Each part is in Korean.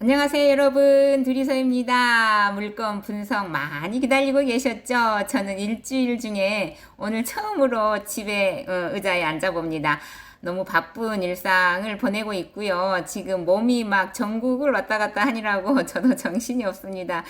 안녕하세요 여러분. 두리서입니다. 물건 분석 많이 기다리고 계셨죠? 저는 일주일 중에 오늘 처음으로 집에 어, 의자에 앉아 봅니다. 너무 바쁜 일상을 보내고 있고요. 지금 몸이 막 전국을 왔다 갔다 하느라고 저도 정신이 없습니다.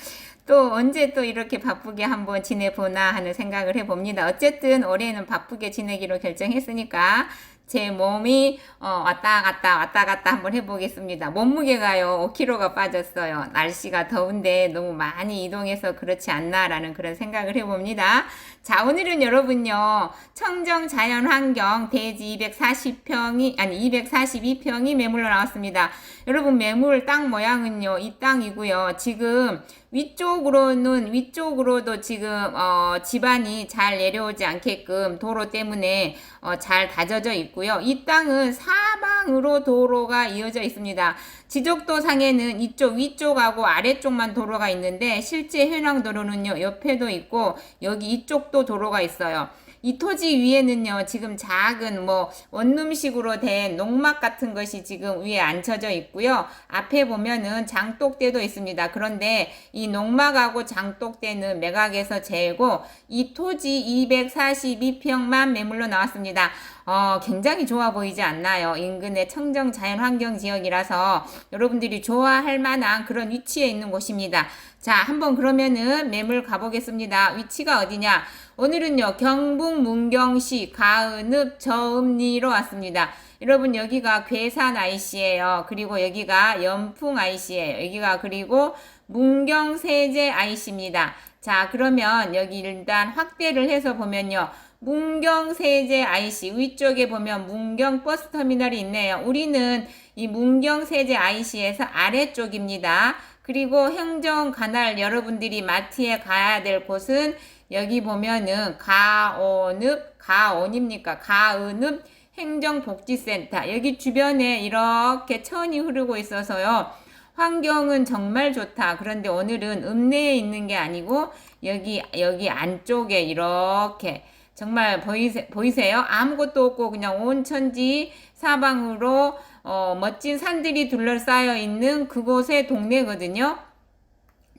또 언제 또 이렇게 바쁘게 한번 지내보나 하는 생각을 해봅니다. 어쨌든 올해는 바쁘게 지내기로 결정했으니까 제 몸이 어, 왔다 갔다 왔다 갔다 한번 해보겠습니다. 몸무게가요 5kg가 빠졌어요. 날씨가 더운데 너무 많이 이동해서 그렇지 않나라는 그런 생각을 해봅니다. 자 오늘은 여러분요 청정 자연환경 대지 240평이 아니 242평이 매물로 나왔습니다. 여러분 매물 땅 모양은요 이 땅이고요 지금 위쪽으로는 위쪽으로도 지금 어, 집안이 잘 내려오지 않게끔 도로 때문에 어, 잘 다져져 있고요. 이 땅은 사방으로 도로가 이어져 있습니다. 지적도 상에는 이쪽 위쪽하고 아래쪽만 도로가 있는데 실제 현황 도로는요 옆에도 있고 여기 이쪽도 도로가 있어요. 이 토지 위에는요, 지금 작은 뭐 원룸식으로 된 농막 같은 것이 지금 위에 앉혀져 있고요. 앞에 보면은 장독대도 있습니다. 그런데 이 농막하고 장독대는 매각에서 재고 이 토지 242평만 매물로 나왔습니다. 어, 굉장히 좋아 보이지 않나요? 인근의 청정 자연환경 지역이라서 여러분들이 좋아할 만한 그런 위치에 있는 곳입니다. 자, 한번 그러면은 매물 가보겠습니다. 위치가 어디냐? 오늘은요, 경북 문경시 가은읍 저읍리로 왔습니다. 여러분, 여기가 괴산 IC예요. 그리고 여기가 연풍 IC예요. 여기가 그리고 문경 세제 IC입니다. 자, 그러면 여기 일단 확대를 해서 보면요. 문경 세제 IC 위쪽에 보면 문경 버스 터미널이 있네요. 우리는 이 문경 세제 IC에서 아래쪽입니다. 그리고 행정 관할 여러분들이 마트에 가야 될 곳은 여기 보면은 가온읍 가온입니까? 가은읍 행정복지센터 여기 주변에 이렇게 천이 흐르고 있어서요. 환경은 정말 좋다. 그런데 오늘은 읍내에 있는 게 아니고 여기 여기 안쪽에 이렇게 정말 보이세, 보이세요? 아무것도 없고 그냥 온 천지 사방으로 어, 멋진 산들이 둘러싸여 있는 그곳의 동네거든요.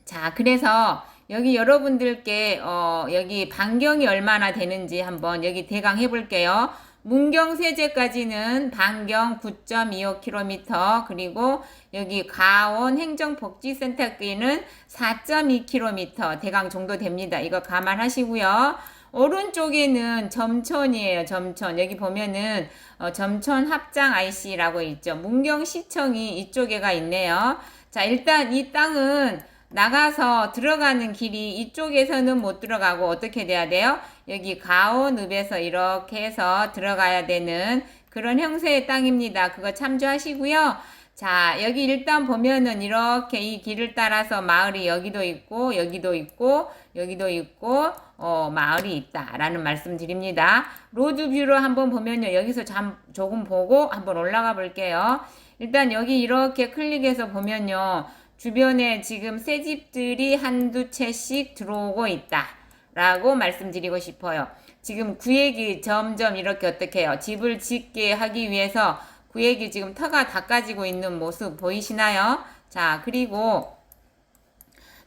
자, 그래서 여기 여러분들께 어, 여기 반경이 얼마나 되는지 한번 여기 대강 해볼게요. 문경세제까지는 반경 9.25km 그리고 여기 가온 행정복지센터끼는 4.2km 대강 정도 됩니다. 이거 감안하시고요. 오른쪽에는 점천이에요. 점천. 여기 보면은 어, 점천 합장 IC라고 있죠. 문경시청이 이쪽에가 있네요. 자, 일단 이 땅은 나가서 들어가는 길이 이쪽에서는 못 들어가고 어떻게 돼야 돼요? 여기 가온읍에서 이렇게 해서 들어가야 되는 그런 형태의 땅입니다. 그거 참조하시고요. 자, 여기 일단 보면은 이렇게 이 길을 따라서 마을이 여기도 있고, 여기도 있고, 여기도 있고, 어, 마을이 있다라는 말씀 드립니다. 로드뷰로 한번 보면요. 여기서 잠, 조금 보고 한번 올라가 볼게요. 일단 여기 이렇게 클릭해서 보면요. 주변에 지금 새 집들이 한두 채씩 들어오고 있다. 라고 말씀드리고 싶어요. 지금 구획이 점점 이렇게 어떻게 해요? 집을 짓게 하기 위해서 구획이 지금 터가 닦아지고 있는 모습 보이시나요? 자, 그리고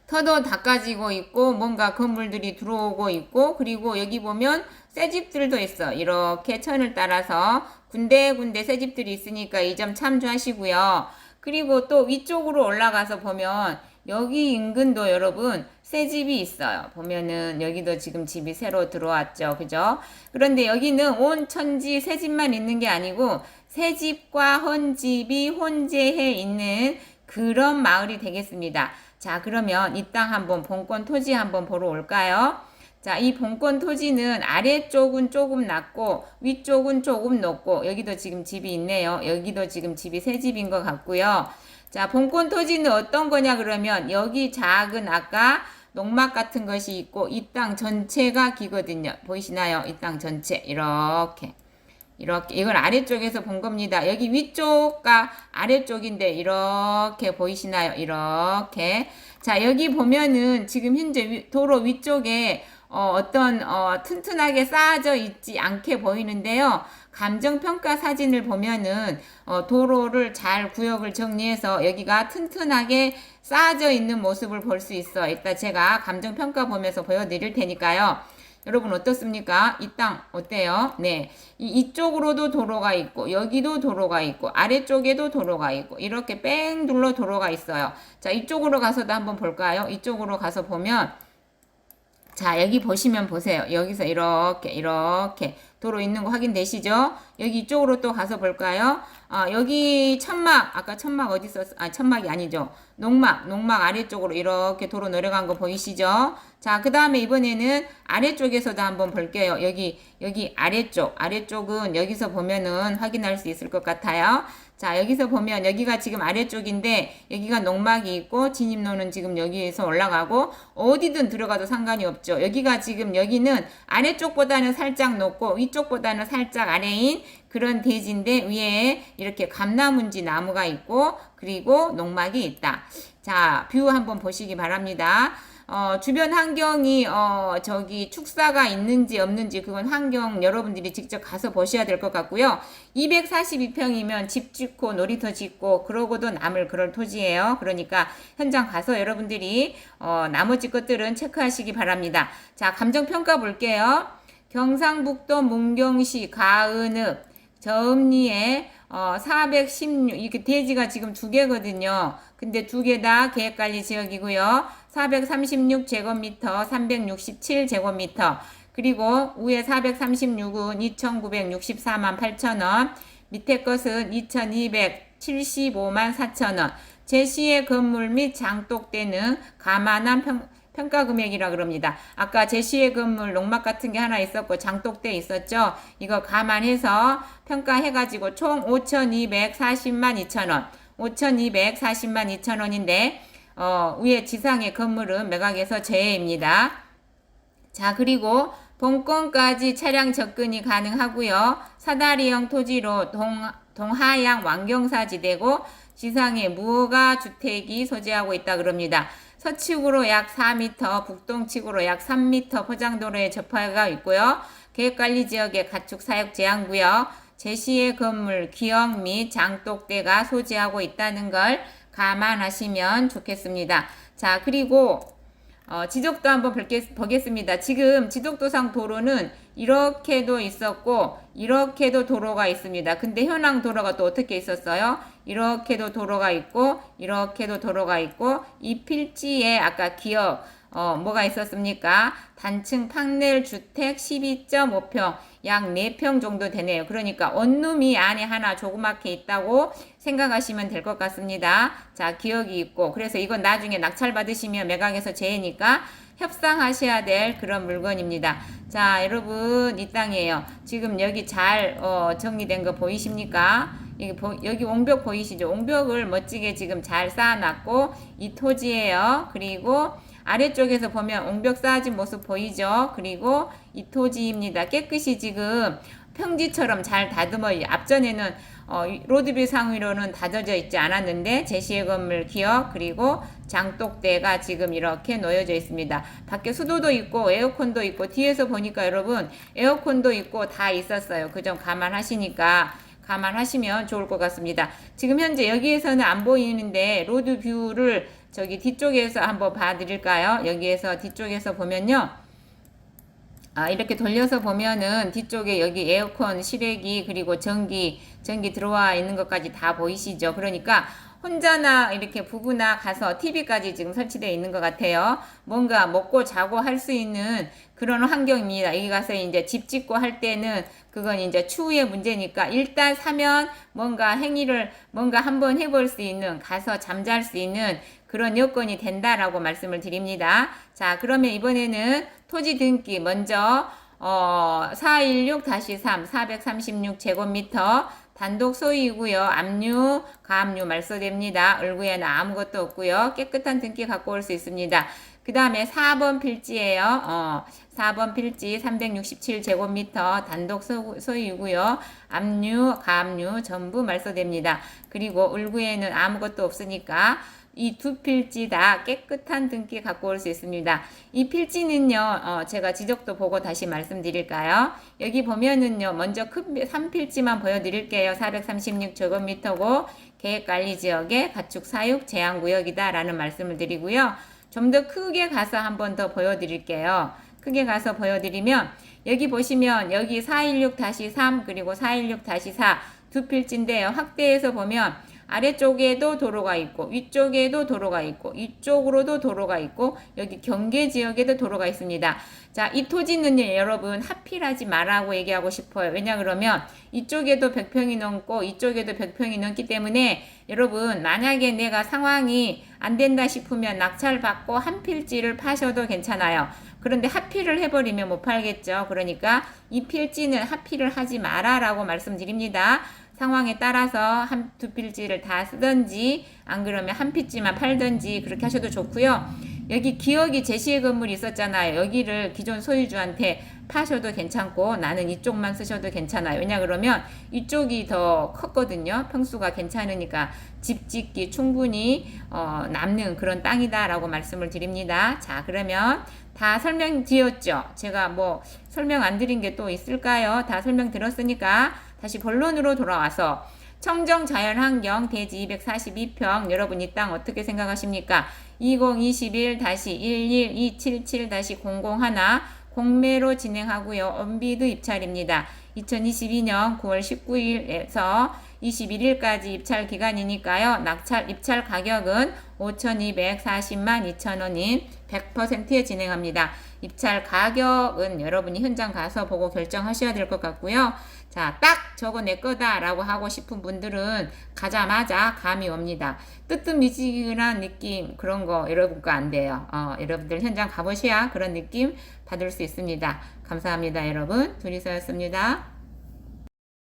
터도 닦아지고 있고 뭔가 건물들이 들어오고 있고 그리고 여기 보면 새 집들도 있어. 이렇게 천을 따라서 군데군데 새 집들이 있으니까 이 점 참조하시고요. 그리고 또 위쪽으로 올라가서 보면 여기 인근도 여러분 새 집이 있어요. 보면은 여기도 지금 집이 새로 들어왔죠. 그죠? 그런데 여기는 온 천지 새 집만 있는 게 아니고 새 집과 헌집이 혼재해 있는 그런 마을이 되겠습니다. 자, 그러면 이 땅 한번 본권 토지 한번 보러 올까요? 자, 이 본권 토지는 아래쪽은 조금 낮고 위쪽은 조금 높고 여기도 지금 집이 있네요. 여기도 지금 집이 새 집인 것 같고요. 자, 본권 토지는 어떤 거냐 그러면 여기 작은 아까 농막 같은 것이 있고 이 땅 전체가 기거든요. 보이시나요? 이 땅 전체 이렇게 이렇게 이걸 아래쪽에서 본 겁니다. 여기 위쪽과 아래쪽인데 이렇게 보이시나요? 이렇게 자 여기 보면은 지금 현재 위, 도로 위쪽에 어, 어떤 어, 튼튼하게 쌓아져 있지 않게 보이는데요. 감정평가 사진을 보면은 어, 도로를 잘 구역을 정리해서 여기가 튼튼하게 쌓아져 있는 모습을 볼 수 있어. 이따 제가 감정평가 보면서 보여드릴 테니까요. 여러분 어떻습니까? 이 땅 어때요? 네. 이, 이쪽으로도 도로가 있고 여기도 도로가 있고 아래쪽에도 도로가 있고 이렇게 뺑 둘러 도로가 있어요. 자, 이쪽으로 가서도 한번 볼까요? 이쪽으로 가서 보면 자, 여기 보시면 보세요. 여기서 이렇게, 이렇게 도로 있는 거 확인되시죠? 여기 이쪽으로 또 가서 볼까요? 아, 여기 천막, 아까 천막 어디 있었어? 아, 천막이 아니죠. 농막, 농막 아래쪽으로 이렇게 도로 내려간 거 보이시죠? 자, 그 다음에 이번에는 아래쪽에서도 한번 볼게요. 여기, 여기 아래쪽, 아래쪽은 여기서 보면은 확인할 수 있을 것 같아요. 자, 여기서 보면 여기가 지금 아래쪽인데 여기가 농막이 있고 진입로는 지금 여기에서 올라가고 어디든 들어가도 상관이 없죠. 여기가 지금 여기는 아래쪽보다는 살짝 높고 위 쪽보다는 살짝 아래인 그런 대지인데 위에 이렇게 감나문지 나무가 있고 그리고 농막이 있다. 자, 뷰 한번 보시기 바랍니다. 어, 주변 환경이 어, 저기 축사가 있는지 없는지 그건 환경 여러분들이 직접 가서 보셔야 될 것 같고요. 242평이면 집 짓고 놀이터 짓고 그러고도 남을 그럴 토지예요. 그러니까 현장 가서 여러분들이 어, 나머지 것들은 체크하시기 바랍니다. 자, 감정 평가 볼게요. 경상북도 문경시 가은읍 저음리에 어, 416 이렇게 대지가 지금 두 개거든요. 근데 두 개 다 계획관리 지역이고요. 436 제곱미터, 367 제곱미터. 그리고 위에 436은 2,964만 8천 원. 밑에 것은 2,275만 4천 원. 제시의 건물 및 장독대는 가만한 평, 평가 금액이라 그럽니다. 아까 제시의 건물 농막 같은 게 하나 있었고 장독대 있었죠. 이거 감안해서 평가해가지고 총 5,240만 2천원. 5,240만 2천원인데 어, 위에 지상의 건물은 매각에서 제외입니다. 자, 그리고 본권까지 차량 접근이 가능하고요. 사다리형 토지로 동, 동하양 왕경사지대고 지상에 무허가 주택이 소재하고 있다 그럽니다. 서측으로 약 4m, 북동측으로 약 3m 포장도로에 접하가 있고요. 계획관리 지역의 가축 사육 제한구역, 제시의 건물, 기역 및 장독대가 소지하고 있다는 걸 감안하시면 좋겠습니다. 자, 그리고 어, 지적도 한번 볼게, 보겠 습니다. 지금 지적도상 도로는 이렇게도 있었고 이렇게도 도로가 있습니다. 근데 현황 도로가 또 어떻게 있었어요? 이렇게도 도로가 있고 이렇게도 도로가 있고 이 필지에 아까 기억 어, 뭐가 있었습니까? 단층 판넬 주택 12.5평, 약 4평 정도 되네요. 그러니까 원룸이 안에 하나 조그맣게 있다고 생각하시면 될 것 같습니다. 자, 기억이 있고, 그래서 이건 나중에 낙찰 받으시면 매각에서 제해니까 협상하셔야 될 그런 물건입니다. 자, 여러분, 이 땅이에요. 지금 여기 잘, 어, 정리된 거 보이십니까? 여기, 보, 여기 옹벽 보이시죠? 옹벽을 멋지게 지금 잘 쌓아놨고, 이 토지예요. 그리고, 아래쪽에서 보면 옹벽 쌓아진 모습 보이죠? 그리고 이 토지입니다. 깨끗이 지금 평지처럼 잘 다듬어 앞전에는 어, 로드뷰 상위로는 다져져 있지 않았는데 제시의 건물 기억 그리고 장독대가 지금 이렇게 놓여져 있습니다. 밖에 수도도 있고 에어컨도 있고 뒤에서 보니까 여러분 에어컨도 있고 다 있었어요. 그 점 감안하시니까 감안하시면 좋을 것 같습니다. 지금 현재 여기에서는 안 보이는데 로드 뷰를 저기 뒤쪽에서 한번 봐드릴까요? 여기에서 뒤쪽에서 보면요. 아, 이렇게 돌려서 보면은 뒤쪽에 여기 에어컨, 실외기, 그리고 전기, 전기 들어와 있는 것까지 다 보이시죠? 그러니까 혼자나 이렇게 부부나 가서 TV까지 지금 설치되어 있는 것 같아요. 뭔가 먹고 자고 할 수 있는 그런 환경입니다. 여기 가서 이제 집 짓고 할 때는 그건 이제 추후의 문제니까 일단 사면 뭔가 행위를 뭔가 한번 해볼 수 있는 가서 잠잘 수 있는 그런 여건이 된다라고 말씀을 드립니다. 자, 그러면 이번에는 토지 등기 먼저 어, 416-3 436제곱미터 단독 소유이고요. 압류, 가압류 말소됩니다. 얼굴에는 아무것도 없고요. 깨끗한 등기 갖고 올 수 있습니다. 그 다음에 4번 필지예요. 어, 4번 필지 367제곱미터 단독 소유이고요. 압류, 가압류 전부 말소됩니다. 그리고 울구에는 아무것도 없으니까 이 두 필지 다 깨끗한 등기 갖고 올 수 있습니다. 이 필지는요, 어, 제가 지적도 보고 다시 말씀드릴까요? 여기 보면은요, 먼저 큰 3필지만 보여드릴게요. 436제곱미터고 계획관리지역의 가축 사육 제한구역이다라는 말씀을 드리고요. 좀 더 크게 가서 한 번 더 보여드릴게요. 크게 가서 보여드리면 여기 보시면 여기 416-3 그리고 416-4 두 필지인데요. 확대해서 보면 아래쪽에도 도로가 있고 위쪽에도 도로가 있고 이쪽으로도 도로가 있고 여기 경계 지역에도 도로가 있습니다. 자, 이 토지는요, 여러분 하필하지 말라고 얘기하고 싶어요. 왜냐 그러면 이쪽에도 100평이 넘고 이쪽에도 100평이 넘기 때문에 여러분 만약에 내가 상황이 안 된다 싶으면 낙찰 받고 한 필지를 파셔도 괜찮아요. 그런데 하필을 해버리면 못 팔겠죠. 그러니까 이 필지는 하필을 하지 마라라고 말씀드립니다. 상황에 따라서 한 두 필지를 다 쓰든지 안 그러면 한 필지만 팔든지 그렇게 하셔도 좋고요. 여기 기억이 제시의 건물이 있었잖아요. 여기를 기존 소유주한테 파셔도 괜찮고 나는 이쪽만 쓰셔도 괜찮아요. 왜냐 그러면 이쪽이 더 컸거든요. 평수가 괜찮으니까 집 짓기 충분히 어, 남는 그런 땅이다라고 말씀을 드립니다. 자 그러면 다 설명 드렸죠. 제가 뭐 설명 안 드린 게 또 있을까요? 다 설명 드렸으니까 다시 본론으로 돌아와서 청정 자연환경 대지 242평 여러분 이 땅 어떻게 생각하십니까? 2021-11277-001 공매로 진행하고요. 엄비도 입찰입니다. 2022년 9월 19일에서 21일까지 입찰 기간이니까요. 낙찰 입찰 가격은 5,240만 2천원인 100%에 진행합니다. 입찰 가격은 여러분이 현장 가서 보고 결정하셔야 될 것 같고요. 자, 딱 저거 내 거다라고 하고 싶은 분들은 가자마자 감이 옵니다. 뜨뜻미지근한 느낌 그런 거 여러분 거안 돼요. 어, 여러분들 현장 가보셔야 그런 느낌 받을 수 있습니다. 감사합니다, 여러분. 둘이서였습니다.